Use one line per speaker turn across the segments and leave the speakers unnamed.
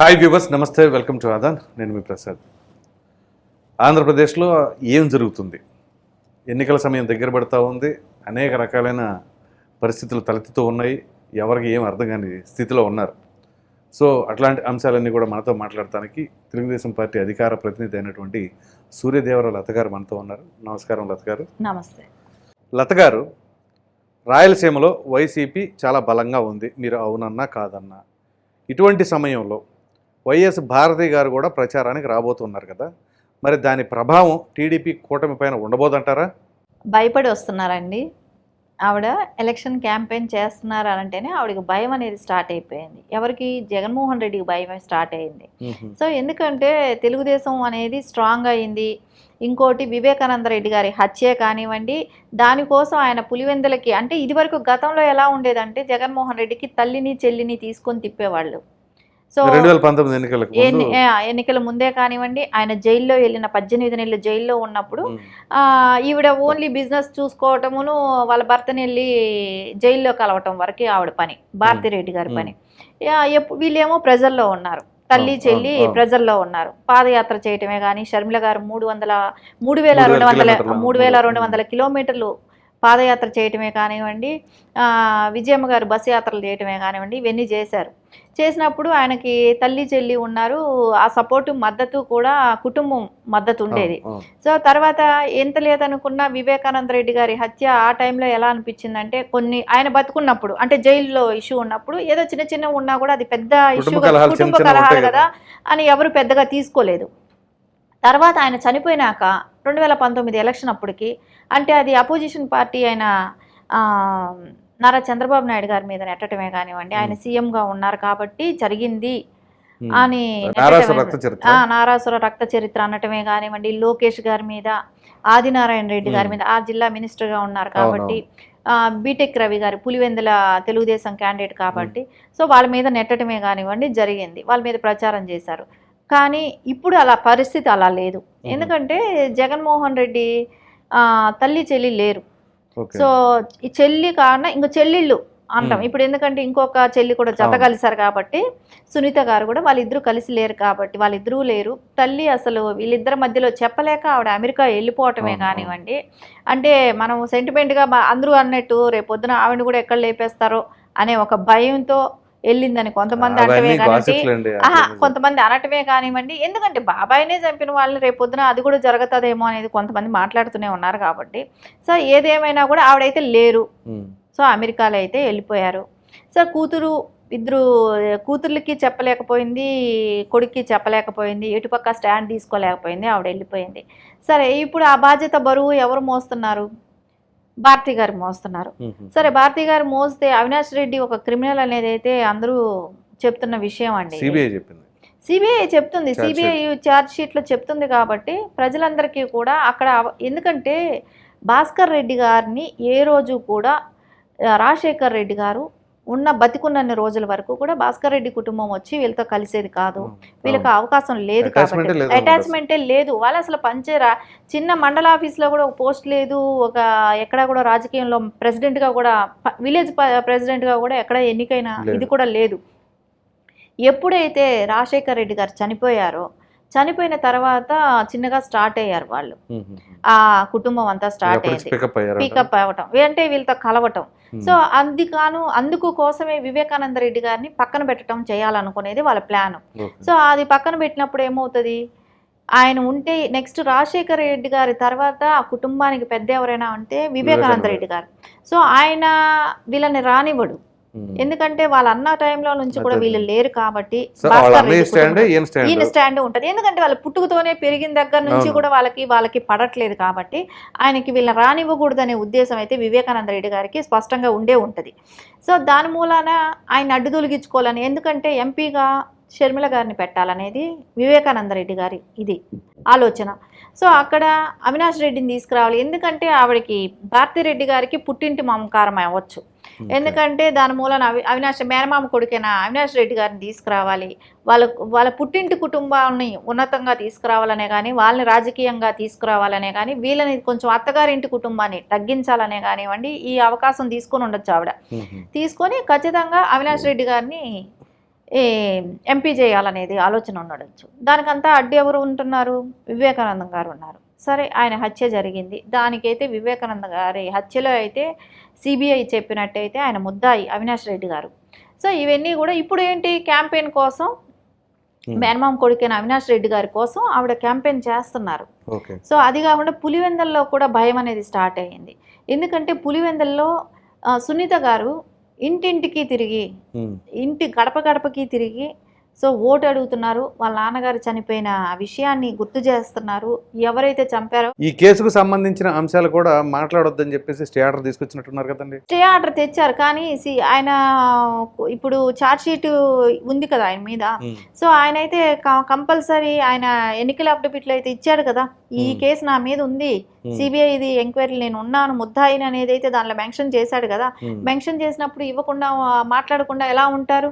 Hi viewers నమస్తే welcome to Aadan నేను మీ ప్రసాద్. ఆంధ్రప్రదేశ్లో ఏం జరుగుతుంది? ఎన్నికల సమయం దగ్గర పడతా ఉంది. అనేక రకాలైన పరిస్థితులు తలెత్తుతూ ఉన్నాయి. ఎవరికి ఏం అర్థం కాని స్థితిలో ఉన్నారు. సో అట్లాంటి అంశాలన్నీ కూడా మనతో మాట్లాడటానికి తెలుగుదేశం పార్టీ అధికార ప్రతినిధి అయినటువంటి సూర్యదేవర లత గారు మనతో ఉన్నారు. నమస్కారం లత గారు.
నమస్తే.
లత గారు రాయలసీమలో వైసీపీ చాలా బలంగా ఉంది. మీరు అవునన్నా కాదన్నా. ఇటువంటి సమయంలో వైఎస్ భారతి గారు కూడా ప్రచారానికి రాబోతున్నారు కదా. మరి దాని ప్రభావం టీడీపీ కూటమి పైన ఉండబోదంటారా?
భయపడి వస్తున్నారండి. ఆవిడ ఎలక్షన్ క్యాంపెయిన్ చేస్తున్నారు అంటేనే ఆవిడకి భయం అనేది స్టార్ట్ అయిపోయింది. ఎవరికి? జగన్మోహన్ రెడ్డికి భయం స్టార్ట్ అయింది. సో ఎందుకంటే తెలుగుదేశం అనేది స్ట్రాంగ్ అయింది. ఇంకోటి వివేకానంద రెడ్డి గారి హత్యే కానివ్వండి దానికోసం ఆయన పులివెందులకి అంటే ఇదివరకు గతంలో ఎలా ఉండేదంటే జగన్మోహన్ రెడ్డికి తల్లిని చెల్లిని తీసుకొని తిప్పేవాళ్ళు. సో
రెండు వేల పంతొమ్మిది ఎన్నికలకు
ఎన్నికల ముందే కానివ్వండి ఆయన జైల్లో వెళ్ళిన పద్దెనిమిది నెలలు జైల్లో ఉన్నప్పుడు ఈవిడ ఓన్లీ బిజినెస్ చూసుకోవటమును వాళ్ళ భర్తని వెళ్ళి జైల్లో కలవటం వరకే ఆవిడ పని భారతిరెడ్డి గారి పని. వీళ్ళేమో ప్రజల్లో ఉన్నారు. తల్లి చెల్లి. ప్రజల్లో ఉన్నారు. పాదయాత్ర చేయటమే కానీ షర్మిల గారు మూడు వందల మూడు వేల రెండు వందల. మూడు వేల రెండు వందల కిలోమీటర్లు పాదయాత్ర చేయటమే కానివ్వండి విజయమ్మ గారు బస్సు యాత్రలు చేయటమే కానివ్వండి ఇవన్నీ చేశారు. చేసినప్పుడు ఆయనకి తల్లి చెల్లి ఉన్నారు. ఆ సపోర్టు మద్దతు కూడా కుటుంబం మద్దతు ఉండేది. సో తర్వాత ఎంత లేదనుకున్న వివేకానంద రెడ్డి గారి హత్య ఆ టైంలో ఎలా అనిపించిందంటే కొన్ని ఆయన బతుకున్నప్పుడు అంటే జైల్లో ఇష్యూ ఉన్నప్పుడు ఏదో చిన్న చిన్న ఉన్నా కూడా అది పెద్ద ఇష్యూ
కుటుంబ కలహాలు
కదా అని ఎవరు పెద్దగా తీసుకోలేదు. తర్వాత ఆయన చనిపోయినాక రెండు వేల పంతొమ్మిది ఎలక్షన్ అప్పటికి అంటే అది అపోజిషన్ పార్టీ అయిన ఆ, నారా చంద్రబాబు నాయుడు గారి మీద నెట్టడమే కానివ్వండి ఆయన సీఎంగా ఉన్నారు కాబట్టి జరిగింది. అని నారాసుర రక్త చరిత్ర? అనటమే కానివ్వండి లోకేష్ గారి మీద ఆదినారాయణ రెడ్డి గారి. మీద ఆ జిల్లా మినిస్టర్గా ఉన్నారు కాబట్టి బీటెక్ రవి గారి పులివెందుల తెలుగుదేశం క్యాండిడేట్ కాబట్టి సో వాళ్ళ మీద నెట్టడమే కానివ్వండి జరిగింది. వాళ్ళ మీద ప్రచారం చేశారు. కానీ ఇప్పుడు అలా పరిస్థితి అలా లేదు. ఎందుకంటే జగన్మోహన్ రెడ్డి తల్లి చెల్లి లేరు. సో ఈ చెల్లి కారణం ఇంకో చెల్లిళ్ళు అంటాం. ఇప్పుడు ఎందుకంటే ఇంకొక చెల్లి కూడా జత. కలిసారు కాబట్టి సునీత గారు కూడా వాళ్ళిద్దరూ కలిసి లేరు కాబట్టి వాళ్ళిద్దరూ లేరు. తల్లి అసలు వీళ్ళిద్దరి మధ్యలో చెప్పలేక ఆవిడ అమెరికా వెళ్ళిపోవటమే కానివ్వండి. అంటే మనం సెంటిమెంట్గా అందరూ అన్నట్టు రేపొద్దున ఆవిడ కూడా ఎక్కడ లేపేస్తారో అనే ఒక భయంతో వెళ్ళిందని కొంతమంది
అవన్నీ
అంటమే కానీ
gossips లేండి.
ఆహా
అవన్నీ
కొంతమంది అనటమే కానివ్వండి. ఎందుకంటే బాబాయినే చంపిన వాళ్ళని రేపొద్దున అది కూడా జరుగుతుందేమో అనేది కొంతమంది మాట్లాడుతూనే ఉన్నారు కాబట్టి. సో ఏదేమైనా కూడా ఆవిడైతే లేరు. సో అమెరికాలో అయితే వెళ్ళిపోయారు. సో కూతురు ఇద్దరు కూతుర్లకి చెప్పలేకపోయింది కొడుక్కి చెప్పలేకపోయింది ఎటుపక్క స్టాండ్ తీసుకోలేకపోయింది ఆవిడ వెళ్ళిపోయింది. సరే ఇప్పుడు ఆ బాధ్యత బరువు ఎవరు మోస్తున్నారు? భారతి గారు మోస్తున్నారు. సరే భారతి గారు మోస్తే అవినాష్ రెడ్డి ఒక క్రిమినల్ అనేది అయితే అందరూ చెప్తున్న విషయం అండి.
సిబిఐ చెప్పింది
సిబిఐ చెప్తుంది సిబిఐ ఛార్జ్ షీట్లో చెప్తుంది కాబట్టి ప్రజలందరికీ కూడా అక్కడ ఎందుకంటే భాస్కర్ రెడ్డి గారిని ఏ రోజు కూడా రాజశేఖర్ రెడ్డి గారు ఉన్న బతికున్నన్ని రోజుల వరకు కూడా భాస్కర్ రెడ్డి కుటుంబం వచ్చి వీళ్ళతో కలిసేది కాదు. వీళ్ళకి అవకాశం లేదు కాబట్టి. అటాచ్మెంటే లేదు. వాళ్ళు అసలు పంచేరా? చిన్న మండల ఆఫీస్లో కూడా ఒక పోస్ట్ లేదు. ఒక ఎక్కడ కూడా రాజకీయంలో ప్రెసిడెంట్గా కూడా విలేజ్ ప్రెసిడెంట్గా కూడా ఎక్కడ ఎన్నికైనా. ఇది కూడా లేదు. ఎప్పుడైతే రాజశేఖర్ రెడ్డి గారు చనిపోయారో చనిపోయిన తర్వాత చిన్నగా స్టార్ట్ అయ్యారు వాళ్ళు. ఆ కుటుంబం అంతా స్టార్ట్ అయింది.
అయ్యారు
పికప్ అవ్వటం. అంటే వీళ్ళతో కలవటం. సో అందుకాను అందుకు కోసమే వివేకానంద రెడ్డి గారిని పక్కన పెట్టడం చేయాలనుకునేది వాళ్ళ ప్లాన్. సో అది పక్కన పెట్టినప్పుడు ఏమవుతుంది? ఆయన ఉంటే నెక్స్ట్ రాజశేఖర రెడ్డి గారి తర్వాత ఆ కుటుంబానికి పెద్ద ఎవరైనా ఉంటే వివేకానంద రెడ్డి గారు. సో ఆయన వీళ్ళని రానివ్వడు. ఎందుకంటే వాళ్ళ అన్న టైంలో నుంచి కూడా. వీళ్ళు లేరు కాబట్టి
ఈయన స్టాండ్.
ఉంటుంది. ఎందుకంటే వాళ్ళ పుట్టుకతోనే పెరిగిన దగ్గర నుంచి. కూడా వాళ్ళకి వాళ్ళకి పడట్లేదు కాబట్టి ఆయనకి వీళ్ళని రానివ్వకూడదనే ఉద్దేశం అయితే వివేకానంద రెడ్డి గారికి స్పష్టంగా ఉండే ఉంటుంది. సో దాని మూలాన ఆయన అడ్డు తొలగించుకోవాలని ఎందుకంటే ఎంపీగా షర్మిల గారిని పెట్టాలనేది వివేకానంద రెడ్డి గారి ఇది ఆలోచన. సో అక్కడ అవినాష్ రెడ్డిని తీసుకురావాలి. ఎందుకంటే ఆవిడకి భారతిరెడ్డి గారికి పుట్టింటి మమకారం అవ్వచ్చు. ఎందుకంటే దాని మూలన అవి అవినాష్ మేనమామ కొడుకైన అవినాష్ రెడ్డి గారిని తీసుకురావాలి. వాళ్ళ వాళ్ళ పుట్టింటి కుటుంబాన్ని ఉన్నతంగా తీసుకురావాలనే కానీ వాళ్ళని రాజకీయంగా తీసుకురావాలనే కానీ వీళ్ళని కొంచెం అత్తగారింటి కుటుంబాన్ని తగ్గించాలనే కానివ్వండి ఈ అవకాశం తీసుకొని ఉండొచ్చు ఆవిడ. తీసుకొని ఖచ్చితంగా అవినాష్ రెడ్డి గారిని ఈ ఎంపీ చేయాలనేది ఆలోచన ఉండొచ్చు దానికంతా అడ్డు ఎవరు ఉంటున్నారు? వివేకానందం గారు ఉన్నారు. సరే ఆయన హత్య జరిగింది. దానికైతే వివేకానంద గారి హత్యలో అయితే సిబిఐ చెప్పినట్టయితే ఆయన ముద్దాయి అవినాష్ రెడ్డి గారు. సో ఇవన్నీ కూడా ఇప్పుడు ఏంటి క్యాంపెయిన్ కోసం. మేనమామ కొడుకైన అవినాష్ రెడ్డి గారి కోసం ఆవిడ క్యాంపెయిన్ చేస్తున్నారు. సో అది కాకుండా పులివెందల్లో కూడా భయం అనేది స్టార్ట్ అయ్యింది. ఎందుకంటే పులివెందల్లో సునీత గారు ఇంటింటికి తిరిగి. ఇంటి గడప గడపకి తిరిగి సో ఓటు అడుగుతున్నారు వాళ్ళ నాన్నగారు చనిపోయిన విషయాన్ని గుర్తు చేస్తున్నారు ఎవరైతే చంపారో
ఈ కేసుకు సంబంధించిన అంశాలు కూడా మాట్లాడొద్దని చెప్పేసి స్టే ఆర్డర్ తీసుకొచ్చినట్టున్నారు కదండి
స్టే ఆర్డర్ తెచ్చారు కానీ సి- ఆయన ఇప్పుడు ఛార్జ్ షీట్ ఉంది కదా ఆయన మీద. సో ఆయన అయితే కంపల్సరీ ఆయన ఎన్నికల అఫిడవిట్లు అయితే ఇచ్చాడు కదా ఈ. కేసు నా మీద ఉంది. సిబిఐ ఇది ఎంక్వైరీ నేను ఉన్నాను ముద్దాయిని అనేది అయితే దానిలో మెన్షన్ చేశాడు కదా. మెన్షన్ చేసినప్పుడు ఇవ్వకుండా మాట్లాడకుండా ఎలా ఉంటారు.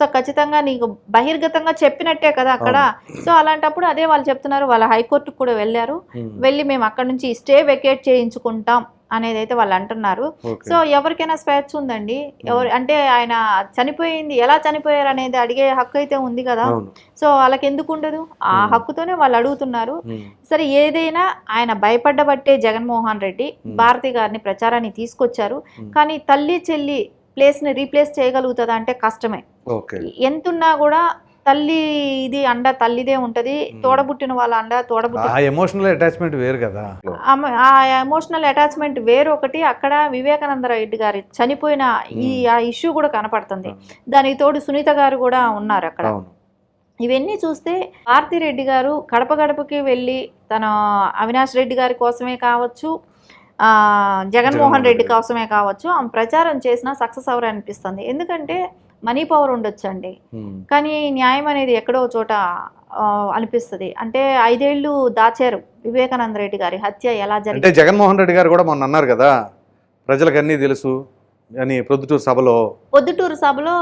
సో ఖచ్చితంగా నీకు బహిర్గతంగా చెప్పినట్టే కదా అక్కడ సో అలాంటప్పుడు అదే వాళ్ళు చెప్తున్నారు వాళ్ళ హైకోర్టుకు కూడా వెళ్ళారు. వెళ్ళి మేము అక్కడ నుంచి స్టే వెకేట్ చేయించుకుంటాం అనేది అయితే వాళ్ళు అంటున్నారు. సో ఎవరికైనా స్వేచ్ఛ ఉందండి ఎవరు అంటే ఆయన చనిపోయింది ఎలా చనిపోయారు అనేది అడిగే హక్కు అయితే ఉంది కదా సో వాళ్ళకి ఎందుకు ఉండదు ఆ. హక్కుతోనే వాళ్ళు అడుగుతున్నారు. సరే ఏదైనా ఆయన భయపడ్డబట్టే జగన్మోహన్ రెడ్డి. భారతి గారిని ప్రచారాన్ని తీసుకొచ్చారు. కానీ తల్లి చెల్లి ప్లేస్ని రీప్లేస్ చేయగలుగుతుందా అంటే కష్టమే. ఎంతున్నా కూడా తల్లి ఇది అండ తల్లిదే ఉంటది. తోడబుట్టిన వాళ్ళ అండ తోడబుట్టిన
ఆ ఎమోషనల్ అటాచ్మెంట్ వేరు కదా.
ఆ ఎమోషనల్ అటాచ్మెంట్ వేరు ఒకటి. అక్కడ వివేకానంద రెడ్డి గారి చనిపోయిన ఈ ఆ ఇష్యూ కూడా కనపడుతుంది. దానికి తోడు సునీత గారు కూడా ఉన్నారు అక్కడ. ఇవన్నీ చూస్తే భారతి రెడ్డి గారు గడప గడపకి వెళ్ళి తన అవినాష్ రెడ్డి గారి కోసమే కావచ్చు జగన్మోహన్ రెడ్డి. కోసమే కావచ్చు ఆమె ప్రచారం చేసినా సక్సెస్ అవర్ అనిపిస్తుంది ఎందుకంటే మనీ పవర్ ఉండొచ్చండి. కానీ న్యాయం అనేది ఎక్కడో చోట అనిపిస్తుంది అంటే ఐదేళ్ళు దాచారు వివేకానంద రెడ్డి గారి హత్య ఎలా
అంటే
జరిగింది
జగన్మోహన్ రెడ్డి గారు కూడా మొన్న అన్నారు కదా ప్రజలకు అన్నీ తెలుసు అని ప్రొద్దుటూరు సభలో
పొద్దుటూరు సభలో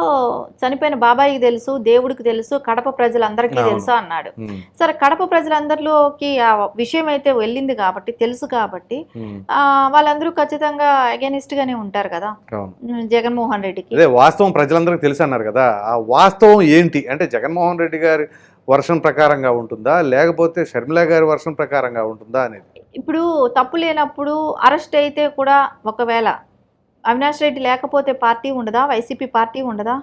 చనిపోయిన బాబాయికి తెలుసు దేవుడికి తెలుసు కడప ప్రజలందరికీ. తెలుసు అన్నాడు. సరే కడప ప్రజలందరిలోకి ఆ విషయం అయితే వెళ్ళింది కాబట్టి తెలుసు కాబట్టి వాళ్ళందరూ ఖచ్చితంగా అగేనిస్ట్ గానే ఉంటారు కదా. జగన్మోహన్ రెడ్డికి.
అదే వాస్తవం ప్రజలందరికీ తెలుసు అన్నారు కదా. ఆ వాస్తవం ఏంటి? అంటే జగన్మోహన్ రెడ్డి గారి వర్షన్ ప్రకారంగా ఉంటుందా? లేకపోతే షర్మిల గారి వర్షన్ ప్రకారంగా ఉంటుందా అనేది?
ఇప్పుడు తప్పు లేనప్పుడు అరెస్ట్ అయితే కూడా ఒకవేళ అవినాష్ రెడ్డి లేకపోతే పార్టీ ఉండదా? వైసీపీ పార్టీ ఉండదా?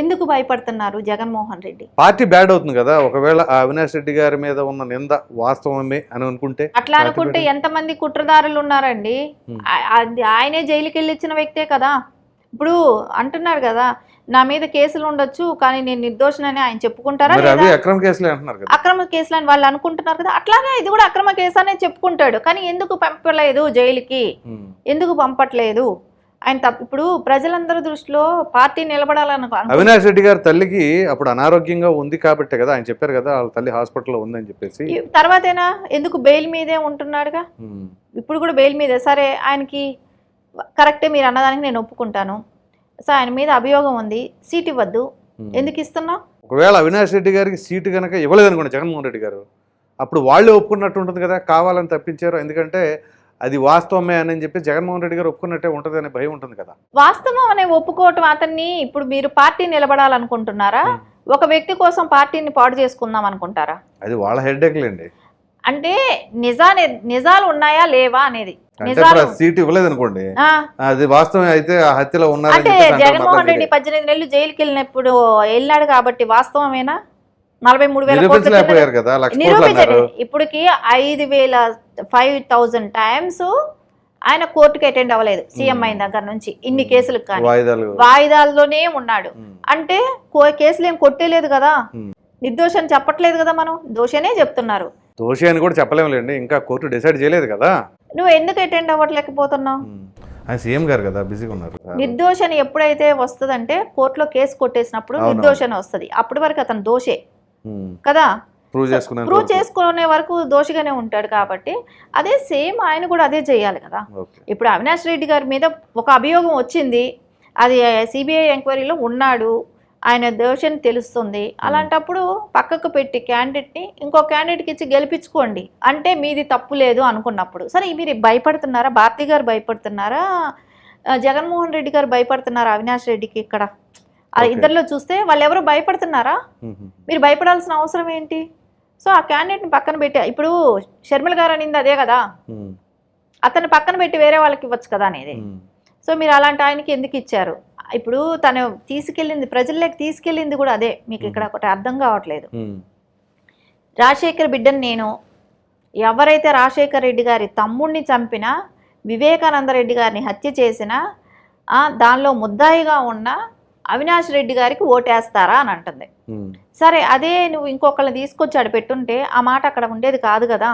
ఎందుకు భయపడుతున్నారు జగన్మోహన్ రెడ్డి?
పార్టీ బ్యాడ్ అవుతుంది కదా. ఒకవేళ అవినాష్ రెడ్డి గారి మీద ఉన్న నింద వాస్తవమే అని అనుకుంటే
అట్లా అనుకుంటే. ఎంతమంది కుట్రదారులు ఉన్నారండి? ఆయనే జైలుకి వెళ్ళి ఇచ్చిన వ్యక్తే కదా. ఇప్పుడు అంటున్నారు కదా నా మీద కేసులు ఉండొచ్చు కానీ నేను నిర్దోషనని ఆయన చెప్పుకుంటారా
అక్రమ కేసులే అంటున్నారు కదా.
అక్రమ కేసులు అని వాళ్ళు అనుకుంటున్నారు కదా అట్లాగే ఇది కూడా అక్రమ కేసు అనే చెప్పుకుంటాడు. కానీ ఎందుకు పంపలేదు జైలుకి. ఎందుకు పంపట్లేదు? ఆయన తప్ప ఇప్పుడు ప్రజలందరి దృష్టిలో పార్టీ నిలబడాలని
అవినాష్ రెడ్డి గారి తల్లికి అప్పుడు అనారోగ్యంగా ఉంది కాబట్టే కదా ఆయన చెప్పారు కదా వాళ్ళ తల్లి హాస్పిటల్లో ఉందని చెప్పేసి.
తర్వాతేనా? ఎందుకు బెయిల్ మీదే ఉంటున్నాడుగా. ఇప్పుడు కూడా బెయిల్ మీదే. సరే ఆయనకి కరెక్టే మీరు అన్నదానికి నేను ఒప్పుకుంటాను. సో ఆయన మీద అభియోగం ఉంది. సీట్ ఇవ్వద్దు. ఎందుకు ఇస్తున్నావు
ఒకవేళ అవినాష్ రెడ్డి గారికి సీటు కనుక ఇవ్వలేదనుకోండి జగన్మోహన్ రెడ్డి గారు అప్పుడు వాళ్ళే ఒప్పుకున్నట్టు ఉంటుంది కదా కావాలని తప్పించారు. ఎందుకంటే అది వాస్తవమే అని చెప్పి జగన్మోహన్ రెడ్డి గారు ఒప్పుకున్నట్టే ఉంటుంది అనే భయం ఉంటుంది కదా.
వాస్తవం అనే ఒప్పుకోవటం అతన్ని ఇప్పుడు మీరు పార్టీ నిలబడాలనుకుంటున్నారా. ఒక వ్యక్తి కోసం పార్టీని పాడు చేసుకుందాం అనుకుంటారా?
అది వాళ్ళ హెడ్ఏక్లేండి
అంటే నిజానే నిజాలు ఉన్నాయా లేవా అనేది.
అంటే సీటు అది వాస్తవం అయితే హత్యలో
జగన్మోహన్ రెడ్డి. పద్దెనిమిది నెలలు జైలుకి వెళ్ళినప్పుడు వెళ్ళాడు కాబట్టి వాస్తవమేనా? నలభై మూడు వేల నిరూపించండి
అన్నారు.
ఇప్పటికి ఐదు వేల ఫైవ్ థౌజండ్ టైమ్స్ ఆయన కోర్టుకి అటెండ్ అవ్వలేదు సీఎం. అయిన దగ్గర నుంచి ఇన్ని. కేసులకు కానీ.
వాయిదాలు.
వాయిదాల్లోనే ఉన్నాడు. అంటే కేసులు ఏం కొట్టేలేదు కదా. నిర్దోషని చెప్పట్లేదు కదా మనం. దోషనే చెప్తున్నారు.
దోషి అని కూడా చెప్పలేములేండి. ఇంకా కోర్టు డిసైడ్ చేయలేదు కదా.
నువ్వు ఎందుకు అటెండ్ అవ్వట్లేకపోతున్నావు.
ఆయన సీఎం గారు కదా బిజీగా ఉన్నారు.
నిర్దోషని ఎప్పుడైతే వస్తుందంటే కోర్టులో కేసు కొట్టేసినప్పుడు. నిర్దోషని వస్తుంది. అప్పటి వరకు అతను దోషే. కదా?
ప్రూవ్ చేసుకునే
ప్రూవ్ చేసుకునే వరకు దోషిగానే ఉంటాడు కాబట్టి అదే సేమ్ ఆయన కూడా అదే చేయాలి కదా. ఇప్పుడు అవినాష్ రెడ్డి గారి మీద ఒక అభియోగం వచ్చింది. అది సిబిఐ ఎంక్వైరీలో ఉన్నాడు. ఆయన దోషని తెలుస్తుంది. అలాంటప్పుడు పక్కకు పెట్టి క్యాండిడేట్ని ఇంకో క్యాండిడేట్కి ఇచ్చి గెలిపించుకోండి. అంటే మీది తప్పు లేదు అనుకున్నప్పుడు. సరే మీరు భయపడుతున్నారా? భారతి గారు భయపడుతున్నారా? జగన్మోహన్ రెడ్డి గారు భయపడుతున్నారా? అవినాష్ రెడ్డికి ఇక్కడ. ఇద్దరిలో చూస్తే వాళ్ళు ఎవరు భయపడుతున్నారా మీరు భయపడాల్సిన అవసరం ఏంటి? సో ఆ క్యాండిడేట్ని పక్కన పెట్టి ఇప్పుడు షర్మిల గారు అనింది అదే కదా? అతన్ని పక్కన పెట్టి వేరే వాళ్ళకి ఇవ్వచ్చు కదా అనేది? సో మీరు అలాంటి ఆయనకి ఎందుకు ఇచ్చారు? ఇప్పుడు తను తీసుకెళ్ళింది ప్రజల్లోకి తీసుకెళ్ళింది కూడా అదే. మీకు ఇక్కడ ఒకటి అర్థం కావట్లేదు. రాజశేఖర్ బిడ్డను నేను ఎవరైతే రాజశేఖర్ రెడ్డి గారి తమ్ముడిని చంపినా వివేకానంద రెడ్డి గారిని హత్య చేసినా దానిలో ముద్దాయిగా ఉన్న అవినాష్ రెడ్డి గారికి ఓటేస్తారా అని అంటుంది. సరే అదే నువ్వు ఇంకొకళ్ళని తీసుకొచ్చి ఆడ పెట్టుంటే ఆ మాట అక్కడ ఉండేది కాదు కదా.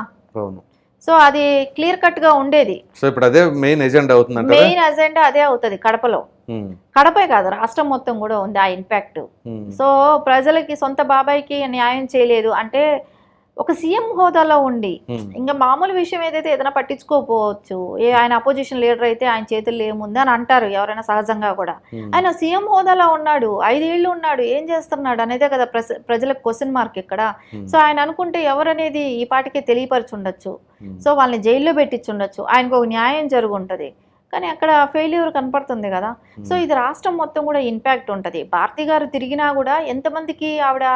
సో అది క్లియర్ ఉండేది.
సో ఇప్పుడు అదే మెయిన్ ఎజెండా అవుతుందంటారా?
మెయిన్ అజెండా అదే అవుతుంది కడపలో. కడపే కాదు రాష్ట్రం మొత్తం కూడా ఉంది ఆ ఇంపాక్ట్ సో ప్రజలకి సొంత బాబాయ్కి న్యాయం చేయలేదు అంటే ఒక సీఎం హోదాలో ఉండి ఇంకా మామూలు విషయం ఏదైతే ఏదైనా పట్టించుకోకపోవచ్చు ఏ ఆయన అపోజిషన్ లీడర్ అయితే ఆయన చేతుల్లో ఏముంది అని అంటారు ఎవరైనా సహజంగా కూడా. ఆయన సీఎం హోదాలో ఉన్నాడు ఐదేళ్ళు ఉన్నాడు ఏం చేస్తున్నాడు అనేదే కదా ప్రజ ప్రజలకు క్వశ్చన్ మార్క్ ఇక్కడ సో ఆయన అనుకుంటే ఎవరనేది ఈ పాటికే తెలియపరచుండొచ్చు సో వాళ్ళని జైల్లో పెట్టించుండొచ్చు. ఆయనకు ఒక న్యాయం జరుగుంటుంది. కానీ అక్కడ ఫెయిల్యూర్ కనపడుతుంది కదా. సో ఇది రాష్ట్రం మొత్తం కూడా ఇంపాక్ట్ ఉంటుంది. భారతి గారు తిరిగినా కూడా ఎంతమందికి ఆవిడ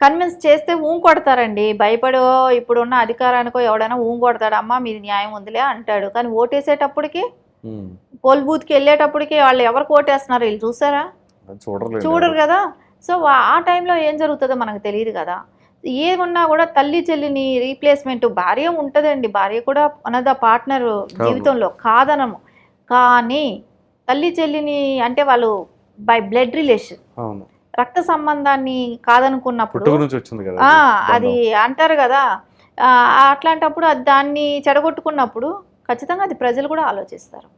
కన్విన్స్ చేస్తే ఊం కొడతారండి. భయపడో ఇప్పుడున్న అధికారానికో ఎవడైనా ఊం కొడతాడు. అమ్మా మీది న్యాయం ఉందిలే అంటాడు. కానీ ఓటేసేటప్పటికి
ఉమ్,
పోల్ బూత్కి వెళ్ళేటప్పటికి వాళ్ళు ఎవరికి ఓటేస్తున్నారు? వీళ్ళు చూసారా? చూడరు కదా. సో ఆ టైంలో ఏం జరుగుతుందో మనకు తెలియదు కదా. ఏమున్నా కూడా తల్లి చెల్లిని రీప్లేస్మెంట్ భార్య ఉంటుందండి. భార్య కూడా అనద పార్ట్నర్ జీవితంలో. కాదనము. కానీ తల్లి చెల్లిని అంటే వాళ్ళు బై బ్లడ్ రిలేషన్ రక్త సంబంధాన్ని కాదనుకున్నప్పుడు
అది.
అంటారు కదా. అట్లాంటప్పుడు అది దాన్ని చెడగొట్టుకున్నప్పుడు ఖచ్చితంగా అది ప్రజలు కూడా ఆలోచిస్తారు.